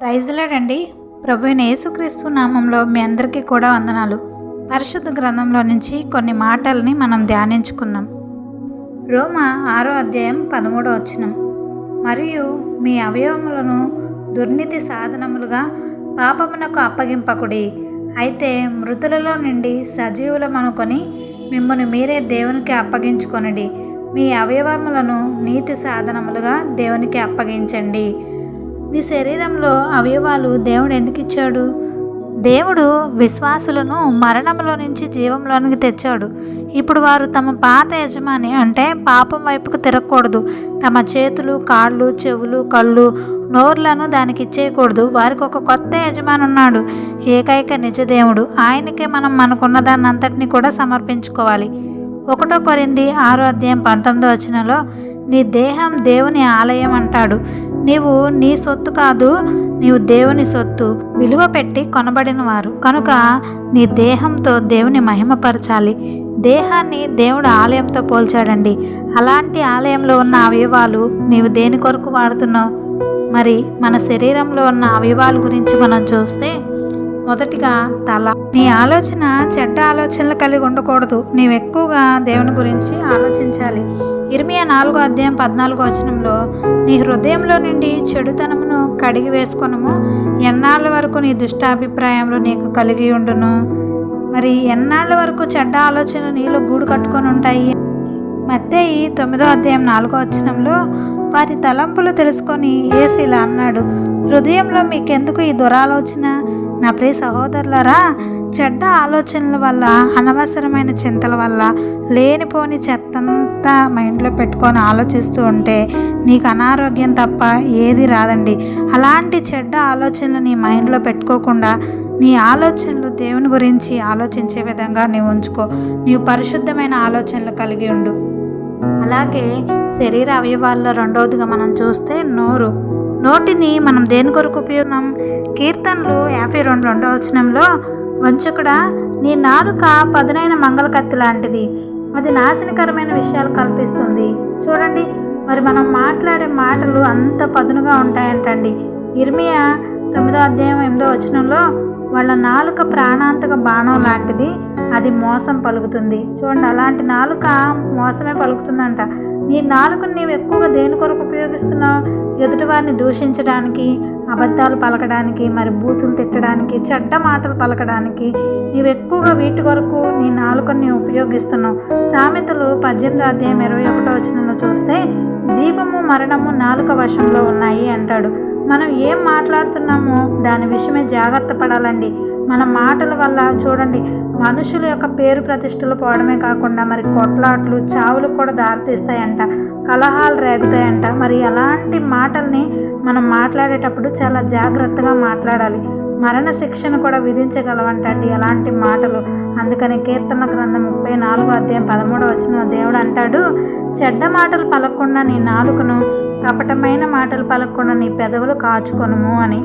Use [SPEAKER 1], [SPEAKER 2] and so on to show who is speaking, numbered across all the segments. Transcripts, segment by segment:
[SPEAKER 1] ప్రైజ్లేడండి ప్రభు యేసుక్రీస్తు నామంలో మీ అందరికీ కూడా వందనాలు. పరిశుద్ధ గ్రంథంలో నుంచి కొన్ని మాటల్ని మనం ధ్యానించుకుందాం. రోమ ఆరో అధ్యాయం పదమూడో వచనం. మరియు మీ అవయవములను దుర్నీతి సాధనములుగా పాపమునకు అప్పగింపకుడి. అయితే మృతులలో నుండి సజీవులమనుకొని మిమ్మల్ని మీరే దేవునికి అప్పగించుకొనిడి. మీ అవయవములను నీతి సాధనములుగా దేవునికి అప్పగించండి. నీ శరీరంలో అవయవాలు దేవుడు ఎందుకు ఇచ్చాడు? దేవుడు విశ్వాసులను మరణంలో నుంచి జీవంలోనికి తెచ్చాడు. ఇప్పుడు వారు తమ పాత యజమాని అంటే పాపం వైపుకు తిరగకూడదు. తమ చేతులు కాళ్ళు చెవులు కళ్ళు నోర్లను దానికి ఇచ్చేయకూడదు. వారికి ఒక కొత్త యజమాని ఉన్నాడు ఏకైక నిజ దేవుడు. ఆయనకే మనం మనకున్న దాన్నంతటిని కూడా సమర్పించుకోవాలి. ఒకటో కొరింది ఆరో అధ్యాయం పంతొమ్మిదో వచనంలో నీ దేహం దేవుని ఆలయం అంటాడు. నీవు నీ సొత్తు కాదు నీవు దేవుని సొత్తు. విలువ పెట్టి కొనబడిన వారు కనుక నీ దేహంతో దేవుని మహిమపరచాలి. దేహాన్ని దేవుడు ఆలయంతో పోల్చాడండి. అలాంటి ఆలయంలో ఉన్న అవయవాలు నీవు దేని కొరకు వాడుతున్నావు? మరి మన శరీరంలో ఉన్న అవయవాల గురించి మనం చూస్తే మొదటిగా తల నీ ఆలోచన చెడ్డ ఆలోచనలు కలిగి ఉండకూడదు. నీవు ఎక్కువగా దేవుని గురించి ఆలోచించాలి. ఇరిమియా నాలుగో అధ్యాయం పద్నాలుగో వచనంలో నీ హృదయంలో నుండి చెడుతనమును కడిగి వేసుకొనము. ఎన్నాళ్ళ వరకు నీ దుష్టాభిప్రాయంలో నీకు కలిగి ఉండును? మరి ఎన్నాళ్ళ వరకు చెడ్డ ఆలోచనలు నీలో గూడు కట్టుకొని ఉంటాయి? మత్తయి తొమ్మిదో అధ్యాయం నాలుగో వచనంలో వారి తలంపులు తెలుసుకొని ఏసు ఇలా అన్నాడు హృదయంలో మీకెందుకు ఈ దురాలోచన? నా ప్రియ సహోదరులరా చెడ్డ ఆలోచనల వల్ల అనవసరమైన చింతల వల్ల లేనిపోని చెత్తంతా మైండ్లో పెట్టుకొని ఆలోచిస్తూ ఉంటే నీకు అనారోగ్యం తప్ప ఏది రాదండి. అలాంటి చెడ్డ ఆలోచనలు నీ మైండ్లో పెట్టుకోకుండా నీ ఆలోచనలు దేవుని గురించి ఆలోచించే విధంగా నీవు ఉంచుకో. నీవు పరిశుద్ధమైన ఆలోచనలు కలిగి ఉండు. అలాగే శరీర అవయవాల్లో రెండవదిగా మనం చూస్తే నోరు. నోటిని మనం దేని కొరకు ఉపయోగం కీర్తనలు యాభై రెండు రెండవ వచనంలో వంచకుడా నీ నాలుక పదునైన మంగళ కత్తి లాంటిది. అది నాశనకరమైన విషయాలు కల్పిస్తుంది. చూడండి మరి మనం మాట్లాడే మాటలు అంత పదునుగా ఉంటాయంటండి. ఇర్మియా తొమ్మిదో అధ్యాయం ఎనిమిదో వచనంలో వాళ్ళ నాలుక ప్రాణాంతక బాణం లాంటిది అది మోసం పలుకుతుంది. చూడండి అలాంటి నాలుక మోసమే పలుకుతుందంట. నీ నాలుకను నీవు ఎక్కువగా దేని కొరకు ఉపయోగిస్తున్నావు? ఎదుటివారిని దూషించడానికి అబద్ధాలు పలకడానికి మరి బూతులు తిట్టడానికి చెడ్డ మాటలు పలకడానికి నీవు ఎక్కువగా వీటి కొరకు నీ నాలుకను నీవు ఉపయోగిస్తున్నావు. సామెతలు పద్దెనిమిది అధ్యాయం ఇరవై ఒకటో వచనంలో చూస్తే జీవము మరణము నాలుక వశంలో ఉన్నాయి అంటాడు. మనం ఏం మాట్లాడుతున్నామో దాని విషయమే జాగ్రత్త పడాలండి. మన మాటల వల్ల చూడండి మనుషుల యొక్క పేరు ప్రతిష్టలు పోవడమే కాకుండా మరి కొట్లాట్లు చావులకు కూడా దారితీస్తాయంట కలహాలు రేగుతాయంట. మరి అలాంటి మాటల్ని మనం మాట్లాడేటప్పుడు చాలా జాగ్రత్తగా మాట్లాడాలి. మరణ శిక్షను కూడా విధించగలవంటండి అలాంటి మాటలు. అందుకని కీర్తన గ్రంథం ముప్పై నాలుగో అధ్యాయం పదమూడవ వచ్చిన దేవుడు అంటాడు చెడ్డ మాటలు పలకుండా నీ నాలుకను కపటమైన మాటలు పలకకుండా నీ పెదవులు కాచుకొనుము అని.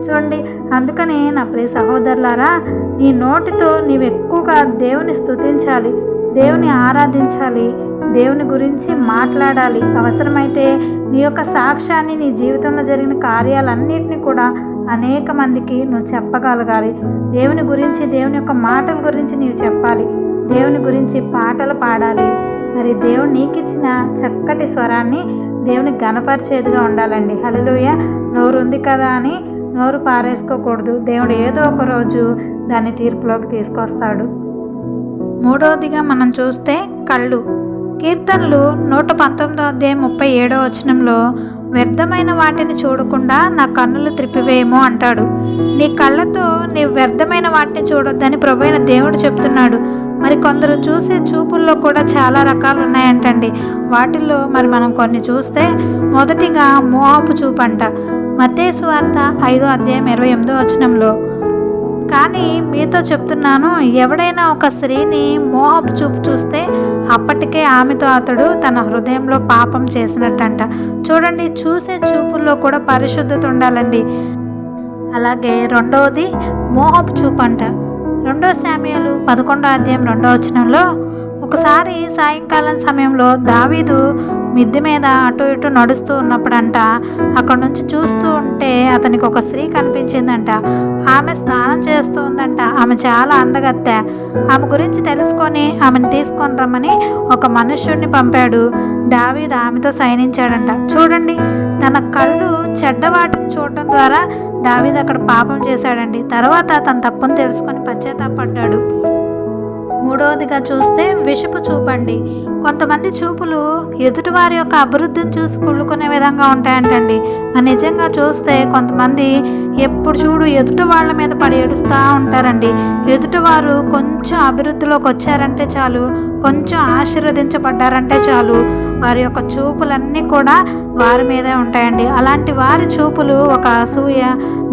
[SPEAKER 1] చూడండి అందుకని నా ప్రియ సహోదరులారా నీ నోటితో నీవు ఎక్కువగా దేవుని స్థుతించాలి దేవుని ఆరాధించాలి దేవుని గురించి మాట్లాడాలి. అవసరమైతే నీ యొక్క సాక్ష్యాన్ని నీ జీవితంలో జరిగిన కార్యాలన్నింటినీ కూడా అనేక మందికి నువ్వు చెప్పగలగాలి. దేవుని గురించి దేవుని యొక్క మాటల గురించి నీవు చెప్పాలి. దేవుని గురించి పాటలు పాడాలి. మరి దేవుడు నీకు ఇచ్చిన చక్కటి స్వరాన్ని దేవుని గణపరిచేదిగా ఉండాలండి. హలోయ నోరు ఉంది కదా అని నోరు పారేసుకోకూడదు. దేవుడు ఏదో ఒక రోజు దాన్ని తీర్పులోకి తీసుకొస్తాడు. మూడవదిగా మనం చూస్తే కళ్ళు. కీర్తనలు నూట పంతొమ్మిదో అధ్యాయం ముప్పై ఏడో వచనంలో వ్యర్థమైన వాటిని చూడకుండా నా కన్నులు త్రిప్పివేయము అంటాడు. నీ కళ్ళతో నీ వ్యర్థమైన వాటిని చూడొద్దని ప్రభు దేవుడు చెప్తున్నాడు. మరి కొందరు చూసే చూపుల్లో కూడా చాలా రకాలు ఉన్నాయంటండి వాటిల్లో మరి మనం కొన్ని చూస్తే మొదటిగా మోహపు చూపు అంట మత్తేసు వార్త ఐదో అధ్యాయం ఇరవై ఎనిమిదో వచనంలో కానీ మీతో చెప్తున్నాను ఎవడైనా ఒక స్త్రీని మోహపు చూపు చూస్తే అప్పటికే ఆమెతో అతడు తన హృదయంలో పాపం చేసినట్టంట. చూడండి చూసే చూపుల్లో కూడా పరిశుద్ధత ఉండాలండి. అలాగే రెండవది మోహపు చూపు అంట రెండో శామ్యాలు పదకొండో అధ్యాయం రెండో వచనంలో ఒకసారి సాయంకాలం సమయంలో దావీదు మిద్దె మీద అటు ఇటు నడుస్తూ ఉన్నప్పుడంట అక్కడ నుంచి చూస్తూ ఉంటే అతనికి ఒక స్త్రీ కనిపించిందంట. ఆమె స్నానం చేస్తూ ఉందంట. ఆమె చాలా అందగత్తె. ఆమె గురించి తెలుసుకొని ఆమెను తీసుకొని రమ్మని ఒక మనుష్యుడిని పంపాడు. దావీదు ఆమెతో సైనించాడంట చూడండి తన కళ్ళు చెడ్డవాటిని చూడటం ద్వారా దావీద్ అక్కడ పాపం చేశాడండి. తర్వాత తన తప్పును తెలుసుకొని పశ్చాత్తాపడ్డాడు. మూడవదిగా చూస్తే విషపు చూపండి. కొంతమంది చూపులు ఎదుటివారి యొక్క అభివృద్ధిని చూసి కుళ్ళుకునే విధంగా ఉంటాయంటండి. మరి నిజంగా చూస్తే కొంతమంది ఎప్పుడు చూడు ఎదుటి వాళ్ళ మీద పడి ఏడుస్తూ ఉంటారండి. ఎదుటివారు కొంచెం అభివృద్ధిలోకి వచ్చారంటే చాలు కొంచెం ఆశీర్వదించబడ్డారంటే చాలు వారి యొక్క చూపులన్నీ కూడా వారి మీదే ఉంటాయండి. అలాంటి వారి చూపులు ఒక అసూయ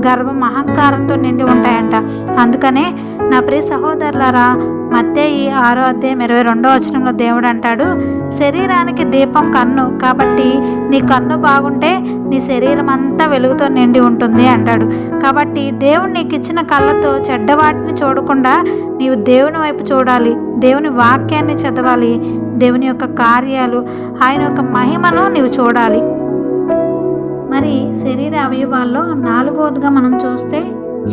[SPEAKER 1] గర్వం అహంకారంతో నిండి ఉంటాయంట. అందుకనే నా ప్రియ సహోదరులారా ఈ ఆరో అధ్యాయం ఇరవై రెండో వచనంలో దేవుడు అంటాడు శరీరానికి దీపం కన్ను కాబట్టి నీ కన్ను బాగుంటే నీ శరీరం అంతా వెలుగుతో నిండి ఉంటుంది అంటాడు. కాబట్టి దేవుడు నీకు ఇచ్చిన కళ్ళతో చెడ్డవాటిని చూడకుండా నీవు దేవుని వైపు చూడాలి దేవుని వాక్యాన్ని చదవాలి దేవుని యొక్క కార్యాలు ఆయన యొక్క మహిమను నీవు చూడాలి. మరి శరీర అవయవాల్లో నాలుగోదిగా మనం చూస్తే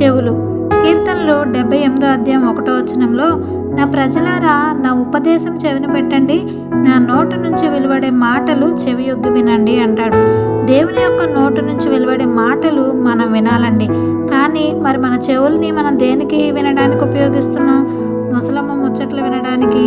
[SPEAKER 1] చెవులు. కీర్తనలు డెబ్బై ఎనిమిదో అధ్యాయం ఒకటో వచనంలో నా ప్రజలారా నా ఉపదేశం చెవిని పెట్టండి నా నోటు నుంచి వెలువడే మాటలు చెవి యొగ్గి వినండి అంటాడు. దేవుని యొక్క నోటు నుంచి వెలువడే మాటలు మనం వినాలండి. కానీ మరి మన చెవుల్ని మనం దేనికి వినడానికి ఉపయోగిస్తున్నాం? ముసలమ్మ ముచ్చట్లు వినడానికి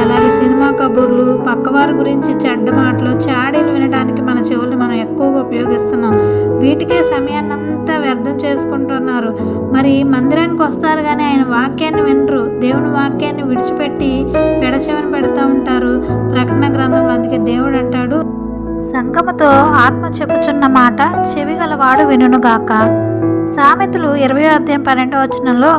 [SPEAKER 1] అలాగే సినిమా కబుర్లు పక్కవారి గురించి చెడ్డ మాటలు చాడీలు వినడానికి మన చెవుల్ని మనం ఎక్కువగా ఉపయోగిస్తున్నాం. వీటికే సమయాన్ని అంతా వ్యర్థం చేసుకుంటున్నారు. మరి మందిరానికి వస్తారు కానీ ఆయన వాక్యాన్ని వినరు. దేవుని వాక్యాన్ని విడిచిపెట్టి పెడచెవని పెడతా ఉంటారు. ప్రకటన గ్రంథంలో అందుకే దేవుడు అంటాడు సంగముతో ఆత్మ చెప్పుచున్న మాట చెవి గలవాడు వినుగాక సామెతలు ఇరవై అధ్యాయం పన్నెండో వచనంలో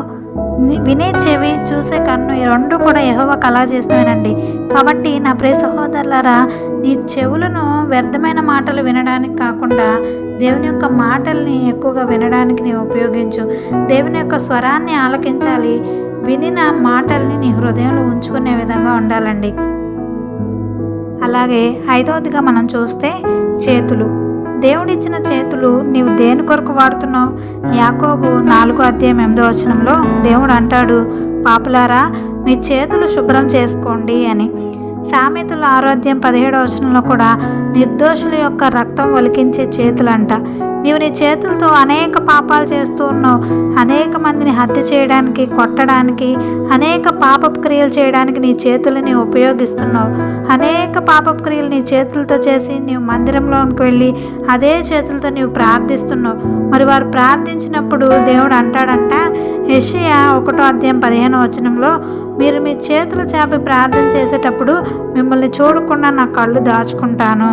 [SPEAKER 1] వినే చెవి చూసే కన్ను ఈ రెండు కూడా ఎహోవ కలా చేస్తున్నానండి కాబట్టి నా ప్రియ సహోదరులారా నీ చెవులను వ్యర్థమైన మాటలు వినడానికి కాకుండా దేవుని యొక్క మాటల్ని ఎక్కువగా వినడానికి నేను ఉపయోగించు. దేవుని యొక్క స్వరాన్ని ఆలకించాలి. వినిన మాటల్ని నీ హృదయంలో ఉంచుకునే విధంగా ఉండాలండి. అలాగే ఐదవదిగా మనం చూస్తే చేతులు. దేవుడిచ్చిన చేతులు నీవు దేని కొరకు వాడుతున్నావు? యాకోబు నాలుగో అధ్యాయం ఎనిమిదో వచనంలో దేవుడు అంటాడు పాపులారా మీ చేతులు శుభ్రం చేసుకోండి అని. సామెతల ఆరోగ్యం పదిహేడో వచనంలో కూడా నిర్దోషుల యొక్క రక్తం ఒలికించే చేతులంట. నీవు నీ చేతులతో అనేక పాపాలు చేస్తూ ఉన్నావు. అనేక మందిని హత్య చేయడానికి కొట్టడానికి అనేక పాపపు క్రియలు చేయడానికి నీ చేతులని ఉపయోగిస్తున్నావు. అనేక పాపపు క్రియలు నీ చేతులతో చేసి నీవు మందిరంలోనికి వెళ్ళి అదే చేతులతో నీవు ప్రార్థిస్తున్నావు. మరి వారు ప్రార్థించినప్పుడు దేవుడు అంటాడంట యషయా ఒకటో అధ్యాయం పదిహేను వచనంలో మీరు మీ చేతులు చాపి ప్రార్థన చేసేటప్పుడు మిమ్మల్ని చూడకుండా నా కళ్ళు దాచుకుంటాను.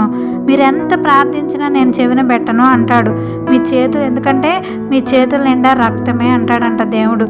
[SPEAKER 1] మీరు ఎంత ప్రార్థించినా నేను చెవిన పెట్టను అంటాడు. మీ చేతులు ఎందుకంటే మీ చేతుల నిండా రక్తమే అంటాడంట దేవుడు.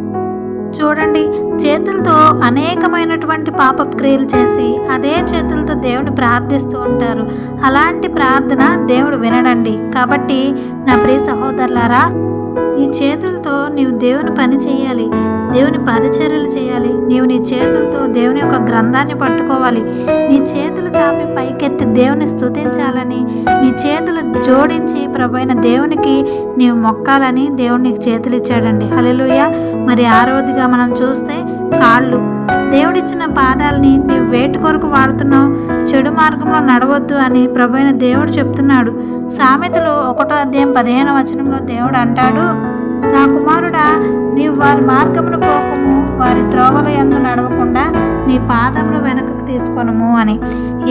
[SPEAKER 1] చూడండి చేతులతో అనేకమైనటువంటి పాప క్రియలు చేసి అదే చేతులతో దేవుని ప్రార్థిస్తూ ఉంటారు. అలాంటి ప్రార్థన దేవుడు వినడండి. కాబట్టి నా ప్రియ సహోదరులారా నీ చేతులతో నీవు దేవుని పని చేయాలి దేవుని పరిచర్యలు చేయాలి. నీవు నీ చేతులతో దేవుని యొక్క గ్రంథాన్ని పట్టుకోవాలి. నీ చేతులు చాపి పైకెత్తి దేవుని స్తుతించాలని నీ చేతులు జోడించి ప్రభైన దేవునికి నీవు మొక్కాలని దేవుడు నీకు చేతులు ఇచ్చాడండి. హల్లెలూయా. మరి ఆరోదిగా మనం చూస్తే కాళ్ళు దేవుడిచ్చిన పాదాలని నీవు వేటి కొరకు వాడుతున్నావు చెడు మార్గంలో నడవద్దు అని ప్రభైన దేవుడు చెప్తున్నాడు. సామెతలు ఒకటో అధ్యాయం పదిహేను వచనంలో దేవుడు అంటాడు నా కుమారుడా నీవు వారి మార్గమును పోకము వారి త్రోవల ఎందు నడవకుండా నీ పాదములు వెనకకు తీసుకొనము అని.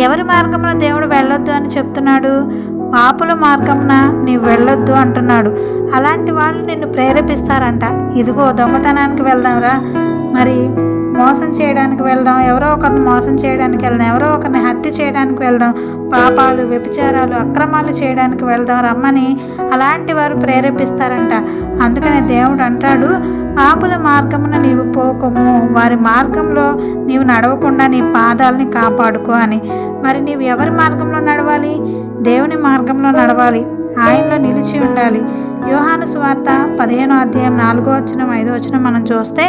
[SPEAKER 1] ఎవరి మార్గంలో దేవుడు వెళ్ళొద్దు అని చెప్తున్నాడు? పాపుల మార్గంన నీవు వెళ్ళొద్దు అంటున్నాడు. అలాంటి వాళ్ళు నిన్ను ప్రేరేపిస్తారంట. ఇదిగో దొంగతనానికి వెళ్దాంరా. మరి మోసం చేయడానికి వెళ్దాం ఎవరో ఒకరిని మోసం చేయడానికి వెళ్దాం ఎవరో ఒకరిని హత్య చేయడానికి వెళ్దాం పాపాలు వ్యభిచారాలు అక్రమాలు చేయడానికి వెళ్దాం రమ్మని అలాంటి వారు ప్రేరేపిస్తారంట. అందుకనే దేవుడు అంటాడు పాపుల మార్గమున నీవు పోకము వారి మార్గంలో నీవు నడవకుండా నీ పాదాలని కాపాడుకో అని. మరి నీవు ఎవరి మార్గంలో నడవాలి? దేవుని మార్గంలో నడవాలి ఆయనలో నిలిచి ఉండాలి. యోహాను సువార్త పదిహేనో అధ్యాయం నాలుగో వచ్చిన ఐదో వచ్చిన మనం చూస్తే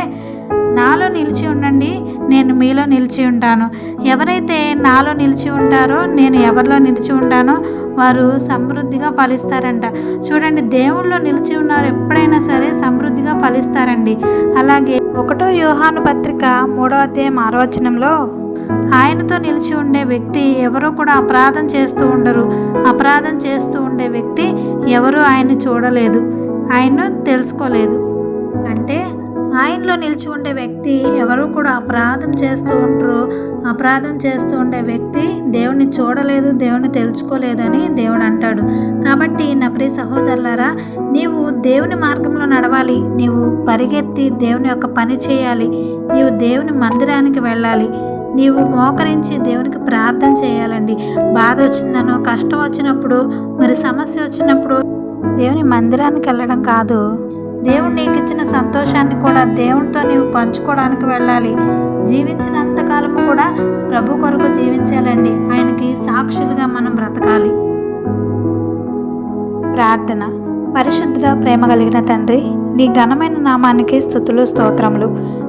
[SPEAKER 1] నాలో నిలిచి ఉండండి నేను మీలో నిలిచి ఉంటాను. ఎవరైతే నాలో నిలిచి ఉంటారో నేను ఎవరిలో నిలిచి ఉంటానో వారు సమృద్ధిగా ఫలిస్తారంట. చూడండి దేవుళ్ళు నిలిచి ఉన్నారు ఎప్పుడైనా సరే సమృద్ధిగా ఫలిస్తారండి. అలాగే ఒకటో యోహాను పత్రిక మూడో అధ్యాయం ఆరోచనంలో ఆయనతో నిలిచి ఉండే వ్యక్తి ఎవరో కూడా అపరాధం చేస్తూ ఉండరు. అపరాధం చేస్తూ ఉండే వ్యక్తి ఎవరు ఆయన్ని చూడలేదు. ఆయన్ను తెలుసుకోలేదు. అంటే ఆయనలో నిలిచి ఉండే వ్యక్తి ఎవరు కూడా అపరాధం చేస్తూ ఉంటారు అపరాధం చేస్తూ ఉండే వ్యక్తి దేవుని చూడలేదు దేవుని తెలుసుకోలేదని దేవుడు అంటాడు. కాబట్టి నా ప్రియ సహోదరులారా నీవు దేవుని మార్గంలో నడవాలి. నీవు పరిగెత్తి దేవుని యొక్క పని చేయాలి. నీవు దేవుని మందిరానికి వెళ్ళాలి. నీవు మోకరించి దేవునికి ప్రార్థన చేయాలండి. బాధ వచ్చిందనో కష్టం వచ్చినప్పుడు మరి సమస్య వచ్చినప్పుడు దేవుని మందిరానికి వెళ్ళడం కాదు. దేవుడు నీకు ఇచ్చిన సంతోషాన్ని కూడా దేవునితో నీవు పంచుకోవడానికి వెళ్ళాలి. జీవించినంతకాలము కూడా ప్రభు కొరకు జీవించాలండి. ఆయనకి సాక్షులుగా మనం బ్రతకాలి. ప్రార్థన. పరిశుద్ధ ప్రేమ కలిగిన తండ్రి నీ ఘనమైన నామానికి స్థుతులు స్తోత్రములు.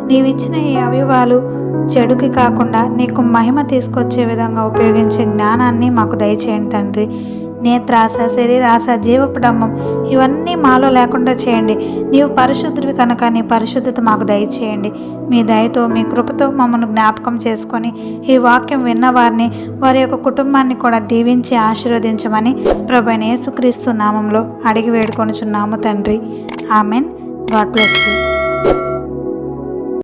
[SPEAKER 1] నీవిచ్చిన ఈ అవయవాలు చెడుకి కాకుండా నీకు మహిమ తీసుకొచ్చే విధంగా ఉపయోగించే జ్ఞానాన్ని మాకు దయచేయండి తండ్రి. నేత్రాస శరీరాస జీవపడమ్మం ఇవన్నీ మాలో లేకుండా చేయండి. నీవు పరిశుద్ధుడివి కనుక నీ పరిశుద్ధత మాకు దయచేయండి. మీ దయతో మీ కృపతో మమ్మల్ని జ్ఞాపకం చేసుకొని ఈ వాక్యం విన్నవారిని వారి యొక్క కుటుంబాన్ని కూడా దీవించి ఆశీర్వదించమని ప్రభు యేసుక్రీస్తు నామంలో అడిగి వేడుకొనుచున్నాము తండ్రి. ఆమెన్. God bless you.